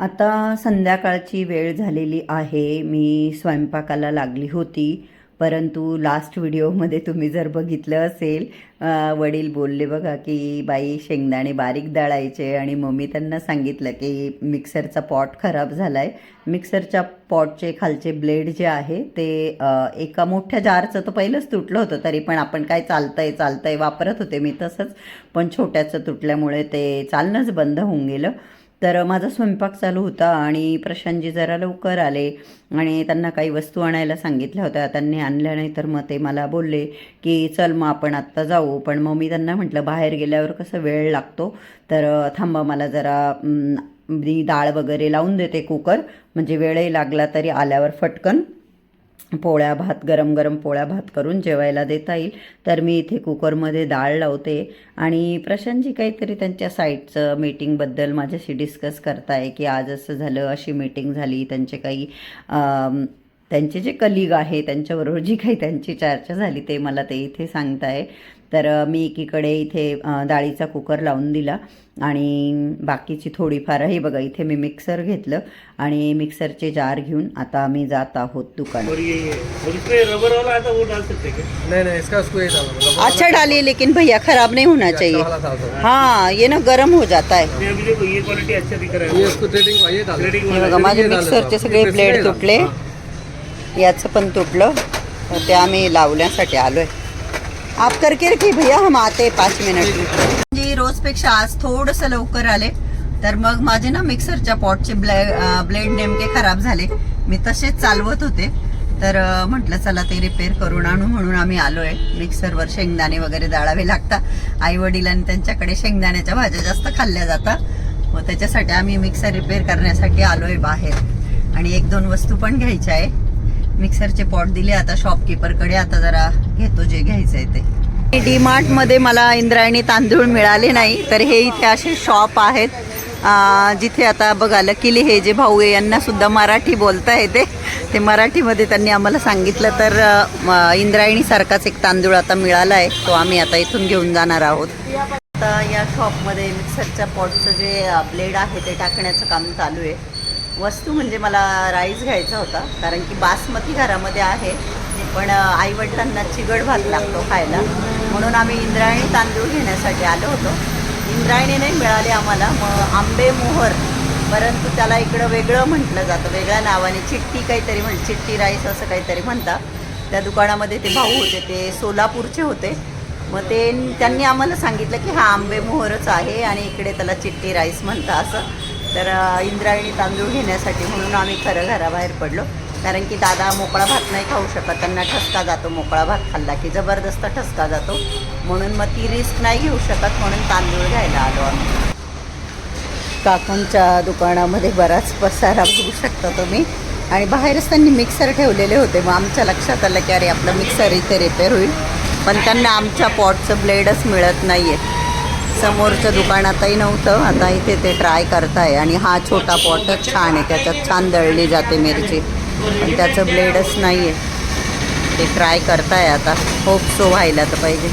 आता संध्याकाळची वेळ झालेली आहे. मी स्वयंपाकाला लागली होती. परंतु लास्ट व्हिडिओमध्ये तुम्ही जर बघितलं असेल वडील बोलले बघा की बाई शेंगदाणे बारीक दळायचे. आणि मम्मी त्यांना सांगितलं की मिक्सरचा पॉट खराब झाला आहे मिक्सरच्या पॉटचे खालचे ब्लेड जे आहे ते एका मोठ्या जारचं तर पहिलंच तुटलं होतं तरी पण आपण काय चालतंय चालतंय वापरत होते मी तसंच. पण छोट्याचं तुटल्यामुळे ते चालणंच बंद होऊन गेलं. तर माझा स्वयंपाक चालू होता आणि प्रशांतजी जरा लवकर आले आणि त्यांना काही वस्तू आणायला सांगितल्या होत्या. त्यांनी आणल्या नाही तर मग ते मला बोलले की चल मग आपण आत्ता जाऊ. पण मग मी त्यांना म्हटलं बाहेर गेल्यावर कसं वेळ लागतो? तर थांबा मला जरा मी डाळ वगैरे लावून देते कुकर. म्हणजे वेळही लागला तरी आल्यावर फटकन. पोळ्या भात गरम गरम पोळ्या भात करून जेवायला देता येईल. तर मी इथे कुकरमध्ये डाळ लावते आणि प्रशांतजी काहीतरी त्यांच्या साईटचं मीटिंगबद्दल माझ्याशी डिस्कस करताय की आज असं झालं अशी मीटिंग झाली त्यांचे काही त्यांचे जे कलिग आहे त्यांच्याबरोबर जी काही त्यांची चर्चा झाली ते मला ते इथे सांगताय. तर मी एकीकडे इथे डाळीचा कुकर लावून दिला आणि बाकीची थोडीफार हे बघा इथे मी मिक्सर घेतलं आणि मिक्सरचे जार घेऊन आता आम्ही जात आहोत दुकानात. और ये और इसमें रबर वाला आता वो डाल सकते क्या नहीं नहीं इसका उसको ये डालो मतलब अच्छा डालिए लेकिन भैया खराब नहीं होना चाहिए। वाला डाल हाँ ये ना गर्म हो जाता है। नहीं, अभी देखो ये क्वालिटी अच्छा दिख रहा ये उसको ट्रेडिंग ये डाल दो। Threading वाला। बघा माझे मिक्सरचे. सगळे ब्लेड. तुटले. याचं पण तुटलं. तर ते आम्ही लावण्यासाठी आलोय. आप करके रखी भैया हम आते पाच मिनिट म्हणजे रोजपेक्षा आज थोडंसं लवकर आले तर मग माझे ना मिक्सरच्या पॉटचे ब्ले ब्लेड नेमके खराब झाले. मी तसेच चालवत होते. तर म्हटलं चला ते रिपेअर करून आणू म्हणून आम्ही आलोय. मिक्सरवर शेंगदाणे वगैरे जाळावे लागतात. आई वडिलांनी त्यांच्याकडे शेंगदाण्याच्या भाज्या जास्त खाल्ल्या जातात. मग त्याच्यासाठी आम्ही मिक्सर रिपेअर करण्यासाठी आलोय बाहेर. आणि एक दोन वस्तू पण घ्यायच्या आहे. मिक्सरचे पॉट दिले आता शॉपकीपरकडे आता जरा घेतो जे घ्यायचं आहे ते. डी मार्टमध्ये मला इंद्रायणी तांदूळ मिळाले नाही तर हे इथे असे शॉप आहेत जिथे आता बघा लकीली हे जे भाऊ आहे यांनासुद्धा मराठी बोलता येते. ते मराठीमध्ये त्यांनी आम्हाला सांगितलं तर इंद्रायणीसारखाच एक तांदूळ आता मिळाला आहे तो आम्ही आता इथून घेऊन जाणार आहोत. आता या शॉपमध्ये मिक्सरच्या पॉटचं जे ब्लेड आहे ते टाकण्याचं काम चालू आहे. वस्तू म्हणजे मला राईस घ्यायचा होता कारण की बासमती घरामध्ये आहे. पण आई वडिलांना चिगड भात लागतो खायला. म्हणून आम्ही इंद्रायणी तांदूळ घेण्यासाठी आलो होतो. इंद्रायणी नाही मिळाले आम्हाला मग आंबे मोहर परंतु त्याला इकडं वेगळं म्हटलं जातं वेगळ्या नावाने चिट्टी काहीतरी म्हण चिट्टी राईस असं काहीतरी म्हणतात. त्या दुकानामध्ये ते भाऊ होते ते सोलापूरचे होते. मग ते त्यांनी आम्हाला सांगितलं की हा आंबे मोहरच आहे आणि इकडे त्याला चिट्टी राईस म्हणता असं. तर इंद्रायणी तांदूळ घेण्यासाठी म्हणून आम्ही खरं घराबाहेर पडलो. कारण की दादा मोकळा भात नाही खाऊ शकत. त्यांना ठसका जातो मोकळा भात खाल्ला की जबरदस्त ठसका जातो. म्हणून मग ती रिस्क नाही घेऊ शकत म्हणून तांदूळ घ्यायला आलो आम्ही. काकूंच्या दुकानामध्ये बराच पसारा बघू शकता तुम्ही. आणि बाहेरच त्यांनी मिक्सर ठेवलेले होते. मग आमच्या लक्षात आलं की अरे आपलं मिक्सर इथे रिपेअर होईल. पण त्यांना आमच्या पॉटचं ब्लेडच मिळत नाही आहे समोरच्या दुकानातही नव्हतं. आता इथे ते ट्राय करताय. आणि हा छोटा पॉटच छान आहे. त्याच्यात छान दळली जाते मिरची. पण त्याचं ब्लेडच नाही आहे ते ट्राय करताय आता. होप सो व्हायला तर पाहिजे.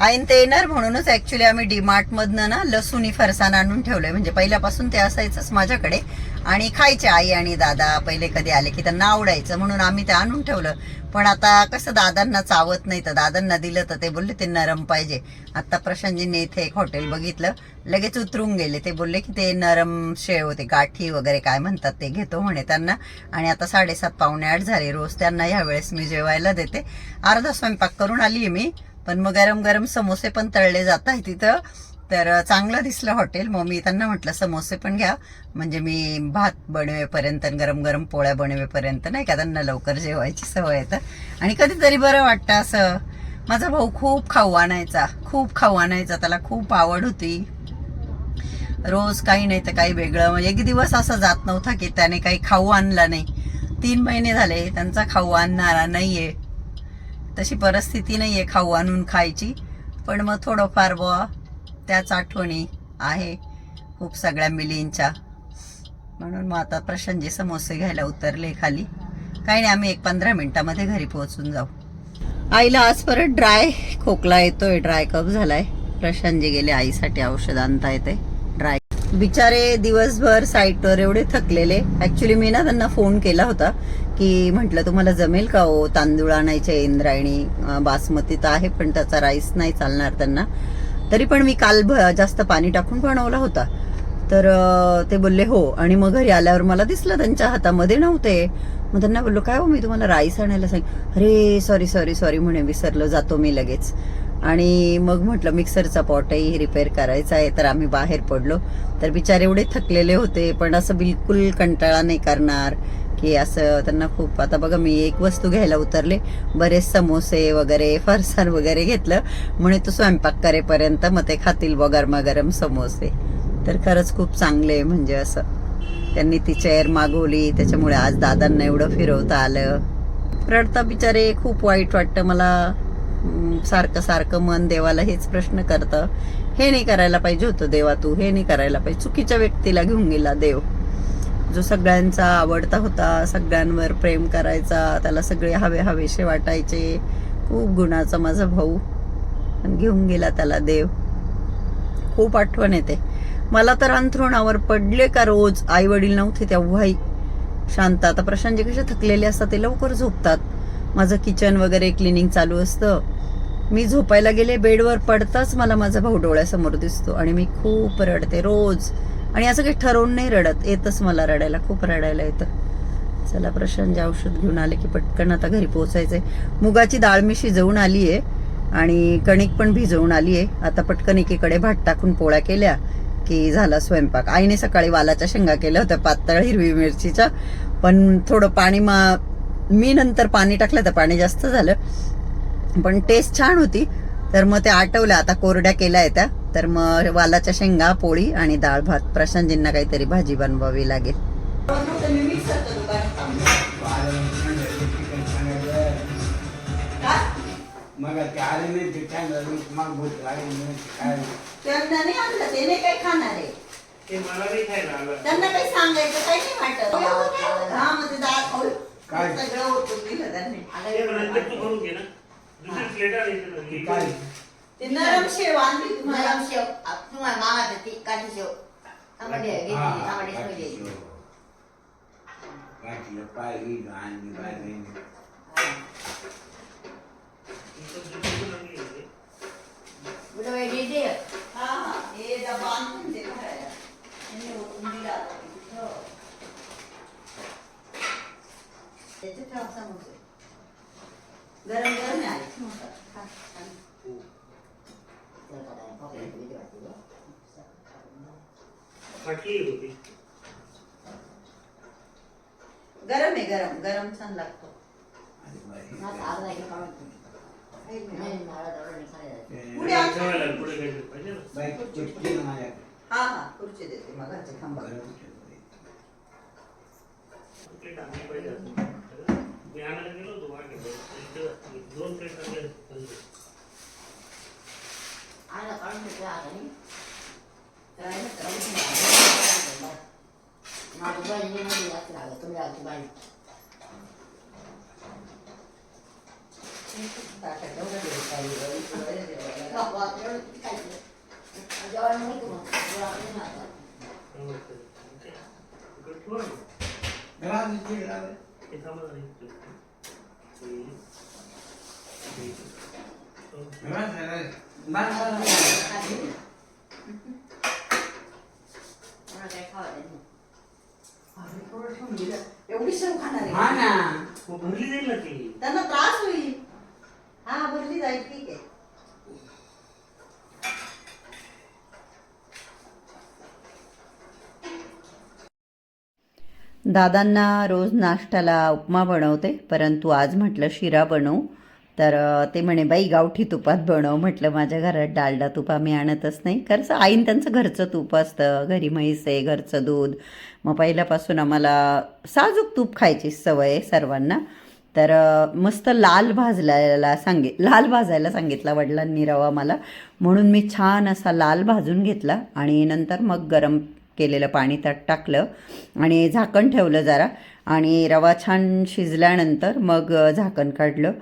आईन ते येणार म्हणूनच ऍक्च्युली आम्ही डीमार्ट मधनं ना लसूणी फरसाण आणून ठेवलंय. म्हणजे पहिल्यापासून ते असायचंच माझ्याकडे. आणि खायचे आई आणि दादा पहिले कधी आले की त्यांना आवडायचं म्हणून आम्ही ते आणून ठेवलं. पण आता कसं दादांना चावत नाही तर दादांना दिलं तर ते बोलले ते नरम पाहिजे. आता प्रशांतजींनी इथे एक हॉटेल बघितलं. लगेच उतरून गेले. ते बोलले की ते नरम शेव होते गाठी वगैरे काय म्हणतात ते घेतो म्हणे त्यांना. आणि आता साडेसात पावणे आठ झाले रोज. त्यांना ह्या वेळेस मी जेवायला देते. अर्धा स्वयंपाक करून आली आहे मी. पण मग गरम गरम समोसे पण तळले जात आहे तिथं. तर चांगलं दिसलं हॉटेल. मग मी त्यांना म्हटलं समोसे पण घ्या. म्हणजे मी भात बनवेपर्यंत आणि गरम गरम पोळ्या बनवेपर्यंत नाही का? त्यांना लवकर जेवायची सवय येतं आणि कधीतरी बरं वाटतं असं. माझा भाऊ खूप खाऊ आणायचा खूप खाऊ आणायचा. त्याला खूप आवड होती. रोज काही नाही तर काही वेगळं. म्हणजे एक दिवस असा जात नव्हता की त्याने काही खाऊ आणला नाही. तीन महिने झाले त्यांचा खाऊ आणणारा नाहीये. तशी परिस्थिती नाही आहे खाऊ आणून खायची पण मग थोडंफार बुवा त्याच आठवणी आहे खूप सगळ्या मिलींच्या. म्हणून मग आता प्रशांतजी समोसे घ्यायला उतरले खाली. काही नाही आम्ही एक पंधरा मिनिटामध्ये घरी पोहोचून जाऊ. आईला आज परत ड्राय खोकला येतोय ड्राय कप झालाय. प्रशांतजी गेले आईसाठी औषध आणता येते. ड्राय बिचारे दिवसभर साईटवर एवढे थकलेले. ऍक्च्युली मी ना त्यांना फोन केला होता. की म्हटलं तुम्हाला जमेल का हो? तांदूळ आणायचे इंद्रायणी बासमती तर आहे पण त्याचा राईस नाही चालणार त्यांना. तरी पण मी काल भ- जास्त पाणी टाकून बनवला होता. तर ते बोलले हो. आणि मग घरी आल्यावर मला दिसलं त्यांच्या हातामध्ये नव्हते. मग त्यांना बोललो काय हो मी तुम्हाला राईस आणायला सांग अरे सॉरी सॉरी सॉरी म्हणे विसरलो जातो मी लगेच. आणि मग म्हटलं मिक्सरचा पॉटही रिपेअर करायचा आहे. तर आम्ही बाहेर पडलो. तर बिचारे एवढे थकलेले होते पण असं बिलकुल कंटाळा नाही करणार. की असं त्यांना खूप आता बघा मी एक वस्तू घ्यायला उतरले. बरेच समोसे वगैरे फरसाण वगैरे घेतलं. म्हणे तू स्वयंपाक करेपर्यंत मग ते खातील ब गरमागरम समोसे. तर खरंच खूप चांगले म्हणजे असं. त्यांनी ती चेअर मागवली. त्याच्यामुळे आज दादांना एवढं फिरवता आलं. रडता बिचारे खूप वाईट वाटतं मला. सारखं सारखं मन देवाला हेच प्रश्न करतं. हे नाही करायला पाहिजे होतं देवा तू. हे नाही करायला पाहिजे. चुकीच्या व्यक्तीला घेऊन गेला देव. जो सगळ्यांचा आवडता होता सगळ्यांवर प्रेम करायचा त्याला सगळे हवे हवेसे वाटायचे. खूप गुणाचा माझा भाऊ. घेऊन गेला त्याला देव. खूप आठवण येते. मला तर अंथरुणावर पडले का रोज. आई वडील नव्हते तेव्हाही. शांत आता प्रशांतजी कसे थकलेले असतात ते लवकर झोपतात. माझं किचन वगैरे क्लिनिंग चालू असतं. मी झोपायला गेले बेडवर पडताच मला माझा भाऊ डोळ्यासमोर दिसतो आणि मी खूप रडते रोज. आणि असं काही ठरवून नाही रडत. येतच मला रडायला. खूप रडायला येतं. चला प्रशांत औषध घेऊन आले की पटकन आता घरी पोहोचायचंय. मुगाची डाळ मी शिजवून आली आहे आणि कणिक पण भिजवून आली आहे आता पटकन एकीकडे भात टाकून पोळ्या केल्या की झाला स्वयंपाक. आईने सकाळी वालाच्या शेंगा केल्या होत्या पातळ हिरवी मिरचीच्या. पण थोडं पाणी मा मी नंतर पाणी टाकलं तर पाणी जास्त झालं. पण टेस्ट छान होती. तर मग ते आटवल्या आता कोरड्या केल्या आहेत त्या. तर मग वालाच्या शेंगा पोळी आणि डाळ भात. प्रशांतजींना काहीतरी भाजी बनवावी लागेल. त्यांना काही सांगायचं काही नाही वाटत. दुसरी प्लेट ते काय ते नरम शेव आणली तुम्हाला शेव तुम्हाला मागायचं ती काठी शेव आंबाडी आहे, हा, घेतली, आंबाडी ठेवली. बाई दे दे. हा हा हे डबा आणून दे खायला. यांनी ओतून दिला आता तिथे. त्याच्यात ठेवा समोसे. गरम गरम आले. होती. गरम आहे गरम. गरम छान लागतो. पुढे. हा हा खुर्ची देते मग थांबा. मी आणायला गेलो होतो मागे इथं दोन प्लेट आणले असते. अर्धा काढून ठेवला आता नाही. राहिलं का? माझी बहिणी मध्ये जास्त लागत तुम्ही लागते बाई ताटात एवढं. हे. हे. शेव खाणार हा ना मग भरली जाईल ना ती त्यांना त्रास होईल हा भरली जाईल ठीक आहे दादांना रोज नाश्त्याला उपमा बनवते परंतु आज म्हटलं शिरा बनवू तर ते म्हणे बाई गावठी तुपात बनव म्हटलं माझ्या घरात डालडा तूप आम्ही आणतच नाही. खरंच आईन त्यांचं घरचं तूप असतं घरी म्हैस आहे घरचं दूध. मग पहिल्यापासून आम्हाला साजूक तूप खायची सवय आहे सर्वांना. तर मस्त लाल भाजलायला सांगे लाल भाजायला सांगितला वडिलांनी रवा मला. म्हणून मी छान असा लाल भाजून घेतला आणि नंतर मग गरम केलेलं पाणी त्यात टाकलं आणि झाकण ठेवलं जरा. आणि रवा छान शिजल्यानंतर मग झाकण काढलं.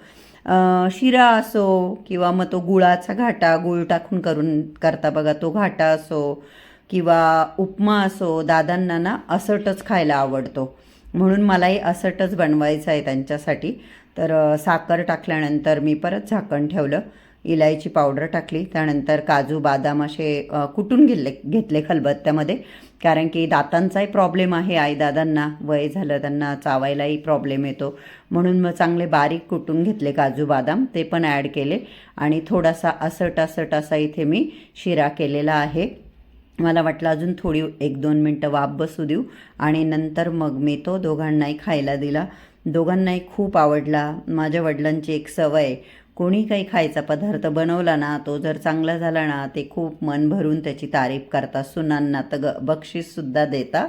शिरा असो किंवा मग तो गुळाचा घाटा गुळ टाकून करून करता बघा तो घाटा असो किंवा उपमा असो दादांना ना असटच खायला आवडतो. म्हणून मलाही असटच बनवायचं आहे त्यांच्यासाठी. तर साखर टाकल्यानंतर मी परत झाकण ठेवलं. इलायची पावडर टाकली त्यानंतर काजू बदाम असे कुटून घेतले घेतले खलबत्त्यामध्ये कारण की दातांचाही प्रॉब्लेम आहे आई दादांना वय झालं त्यांना चावायलाही प्रॉब्लेम येतो. म्हणून मग चांगले बारीक कुटून घेतले काजू बदाम ते पण ॲड केले. आणि थोडासा असट असट असा इथे मी शिरा केलेला आहे. मला वाटलं अजून थोडी एक दोन मिनटं वाफ बसू देऊ. आणि नंतर मग मी तो दोघांनाही खायला दिला. दोघांनाही खूप आवडला. माझ्या वडिलांची एक सवय आहे. कोणी काही खायचा पदार्थ बनवला ना तो जर चांगला झाला ना ते खूप मन भरून त्याची तारीफ करतात सुनांना तर ग बक्षीससुद्धा देता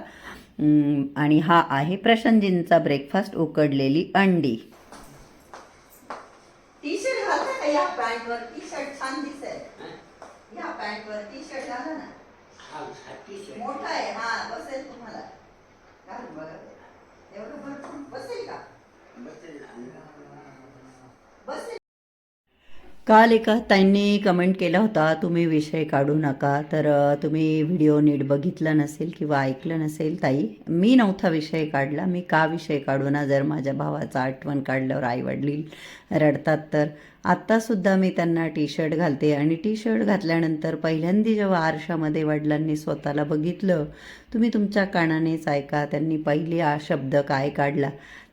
आणि हा आहे प्रशांतजींचा ब्रेकफास्ट उकडलेली अंडी. टी शर्ट घालता का या पॅन्टवर? टी शर्ट छान दिसेल या पॅन्टवर टी शर्ट घाला ना. मोठा आहे. हा बसेल तुम्हाला. घालून बघा ते. एवढं भरपूर बसेल का? बसेल. काल एका ताईंनी कमेंट केला होता तुम्ही विषय काढू नका तर तुम्ही व्हिडिओ नीट बघितला नसेल किंवा ऐकलं नसेल ताई मी नव्हता विषय काढला मी का विषय काढू ना? जर माझ्या भावाचा आठवण काढल्यावर आई वडील रडतात तर. आत्तासुद्धा मी त्यांना टी शर्ट घालते आणि टी शर्ट घातल्यानंतर पहिल्यांदा जेव्हा आरशामध्ये वडिलांनी स्वतःला बघितलं तुम्ही तुमच्या कानानेच ऐका त्यांनी पहिली आ शब्द काय काढला?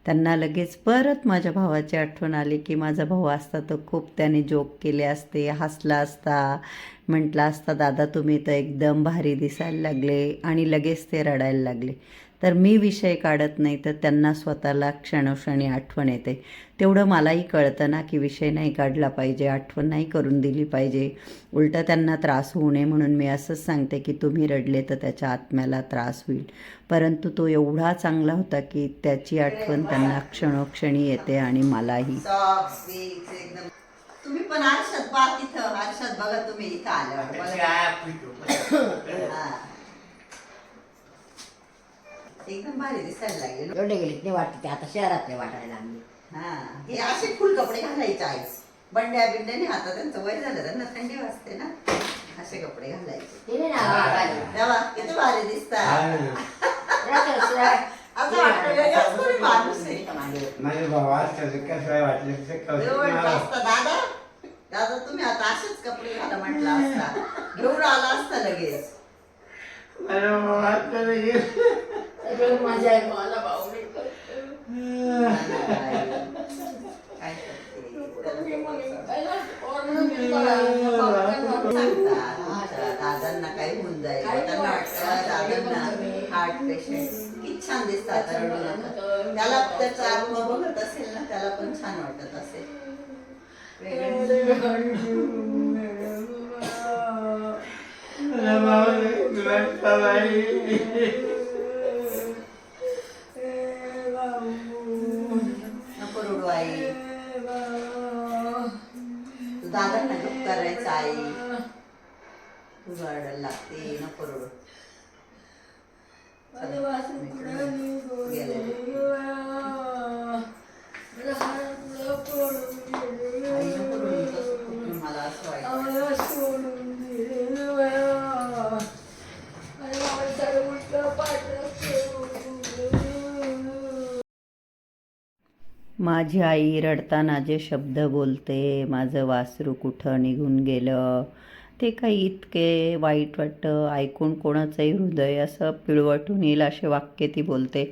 त्यांना लगेच परत माझ्या भावाची आठवण आली की माझा भाऊ असता तर खूप त्याने जोक केले असते हसला असता. म्हटला असता दादा तुम्ही तर एकदम भारी दिसायला लागले आणि लगेच ते रडायला लागले. तर मी विषय काढत नाही तर त्यांना स्वतःला क्षणोक्षणी आठवण येते. तेवढं मलाही कळतं ना की विषय नाही काढला पाहिजे आठवण नाही करून दिली पाहिजे. उलटं त्यांना त्रास होऊ नये म्हणून मी असंच सांगते की तुम्ही रडले तर त्याच्या आत्म्याला त्रास होईल. परंतु तो एवढा चांगला होता की त्याची आठवण त्यांना क्षणोक्षणी येते आणि मलाही. तुम्ही पण आरशात पहा तिथं आरशात बघा तुम्ही इथं आल्यावर. एकदम भारी दिसायला लागले. एवढे गेले ते वाटते ते आता शहरातले वाटायला लागले. हा. हे असे फुल कपडे घालायचे आहे बंड्या बिंड्याने आता त्यांचं वय झालं त्यांना थंडी वाजते ना. असे कपडे घालायचे. नाही ना. तेव्हा किती भारी दिसतात. रस्त्यावर असं वाटतं वेगळाच कोणी माणूस आहे. माझे भाऊ कसं वाटलं ते असतं, दादा दादा तुम्ही आता असेच कपडे घाला म्हटलं असता. घेऊन आला असता लगेच. हे. सगळं मजा आहे मला भाऊ. काय करते? सांगतात दादांना काही होऊन जाईल त्यांना वाटतं दादांना हार्ट पेशंट. किती छान दिसतात रडू नका. त्याला त्याचा आत्मा बघत असेल ना त्याला पण छान वाटत. दादांना गप करायचं आई तू रडायला लागते. नको रडू. माझी आई रडताना जे शब्द बोलते माझं वासरू कुठं निघून गेलं ते काही इतके वाईट वाटतं ऐकून कोणाचंही हृदय असं पिळवटून येईल असे वाक्य ती बोलते.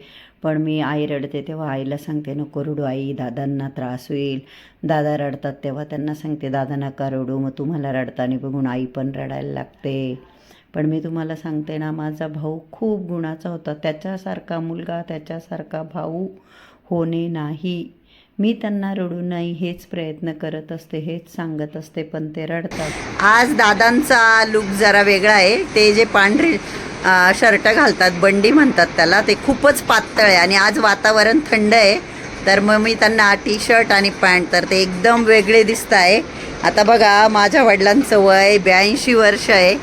पण मी आई रडते तेव्हा आईला सांगते नको रडू आई दादांना त्रास होईल. दादा रडतात तेव्हा त्यांना सांगते दादा नका रडू? मग तुम्हाला रडताना बघून आई पण रडायला लागते. पण मी तुम्हाला सांगते ना माझा भाऊ खूप गुणाचा होता. त्याच्यासारखा मुलगा त्याच्यासारखा भाऊ होणे नाही. मी त्यांना रडू नाही हेच प्रयत्न करत असते हेच सांगत असते पण ते रडतात. आज दादांचा लुक जरा वेगळा आहे. ते जे पांढरे शर्ट घालतात बंडी म्हणतात त्याला ते खूपच पातळ आहे आणि आज वातावरण थंड आहे. तर मग मी त्यांना टी शर्ट आणि पॅन्ट तर ते एकदम वेगळे दिसत आहे. आता बघा माझ्या वडिलांचं वय ब्याऐंशी वर्ष आहे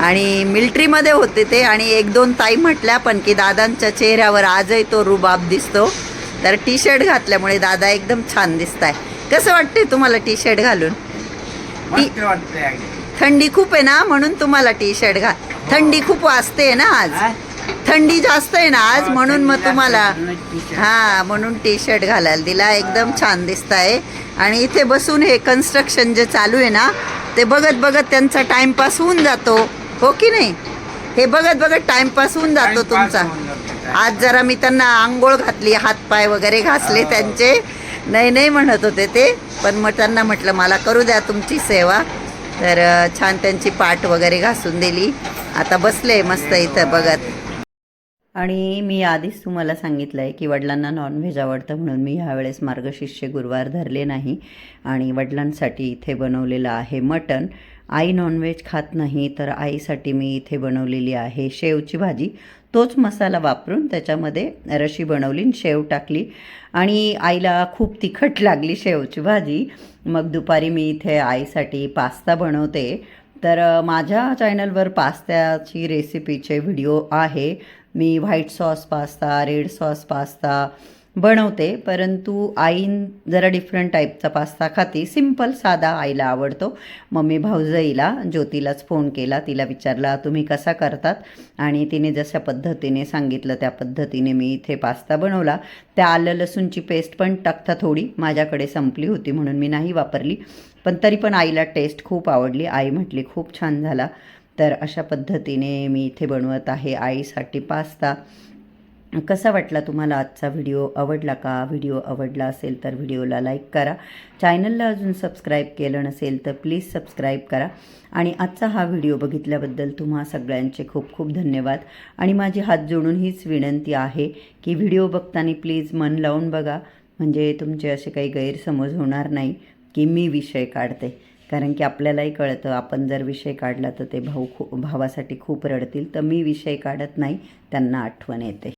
आणि मिल्ट्रीमध्ये होते ते आणि एक दोन ताई म्हटल्या पण की दादांच्या चेहऱ्यावर आजही तो रुबाब दिसतो. तर टी शर्ट घातल्यामुळे दादा एकदम छान दिसत आहे कसं वाटते तुम्हाला टी शर्ट घालून. थंडी खूप आहे ना म्हणून तुम्हाला टी शर्ट घाल थंडी खूप वाजते ना आज. थंडी जास्त आहे ना आज म्हणून मग तुम्हाला हा म्हणून टी शर्ट घालायला दिला. एकदम छान दिसत आहे आणि इथे बसून हे कन्स्ट्रक्शन जे चालू आहे ना ते बघत बघत त्यांचा टाइमपास होऊन जातो. हो की नाही? हे बघत बघत टाइमपास होऊन जातो तुमचा. आज जरा मी त्यांना आंघोळ घातली हातपाय वगैरे घासले त्यांचे. नाही नाही म्हणत होते ते पण मग त्यांना म्हटलं मला करू द्या तुमची सेवा. तर छान त्यांची पाठ वगैरे घासून दिली. आता बसले मस्त इथं बघत. आणि मी आधीच तुम्हाला सांगितलं आहे की वडिलांना नॉनव्हेज आवडतं म्हणून मी ह्यावेळेस मार्गशिष्य गुरुवार धरले नाही. आणि वडिलांसाठी इथे बनवलेलं आहे मटण. आई नॉनव्हेज खात नाही तर आईसाठी मी इथे बनवलेली आहे शेवची भाजी. तोच मसाला वापरून त्याच्यामध्ये रशी बनवली शेव टाकली आणि आईला खूप तिखट लागली शेवची भाजी. मग दुपारी मी इथे आईसाठी पास्ता बनवते. तर माझ्या चॅनलवर पास्त्याची रेसिपीचे व्हिडिओ आहे. मी white sauce pasta red sauce pasta बनवते परंतु आई जरा डिफरंट टाईपचा पास्ता खाती. सिंपल साधा आईला आवडतो. मम्मी भाऊजाईला ज्योतीलाच फोन केला. तिला विचारला तुम्ही कसा करतात? आणि तिने जशा पद्धतीने सांगितलं त्या पद्धतीने मी इथे पास्ता बनवला. त्या आलं लसूणची पेस्ट पण टाकता थोडी. माझ्याकडे संपली होती म्हणून मी नाही वापरली. पण तरी पण आईला टेस्ट खूप आवडली. आई म्हटली खूप छान झाला. तर अशा पद्धतीने मी इथे बनवत आहे आईसाठी पास्ता कसा वाटला तुम्हाला आजचा व्हिडिओ आवडला का? व्हिडिओ आवडला असेल तर व्हिडिओला लाईक करा. चॅनलला अजून सबस्क्राईब केलं नसेल तर प्लीज सबस्क्राईब करा. आणि आजचा हा व्हिडिओ बघितल्याबद्दल तुम्हा सगळ्यांचे खूप खूप धन्यवाद. आणि माझी हात जोडून हीच विनंती आहे की व्हिडिओ बघताना प्लीज मन लावून बघा. म्हणजे तुमचे असे काही गैरसमज होणार नाही की मी विषय काढते. कारण की आपल्यालाही कळतं आपण जर विषय काढला तर ते भाऊ खूप भावासाठी खूप रडतील. तर मी विषय काढत नाही त्यांना आठवण येते.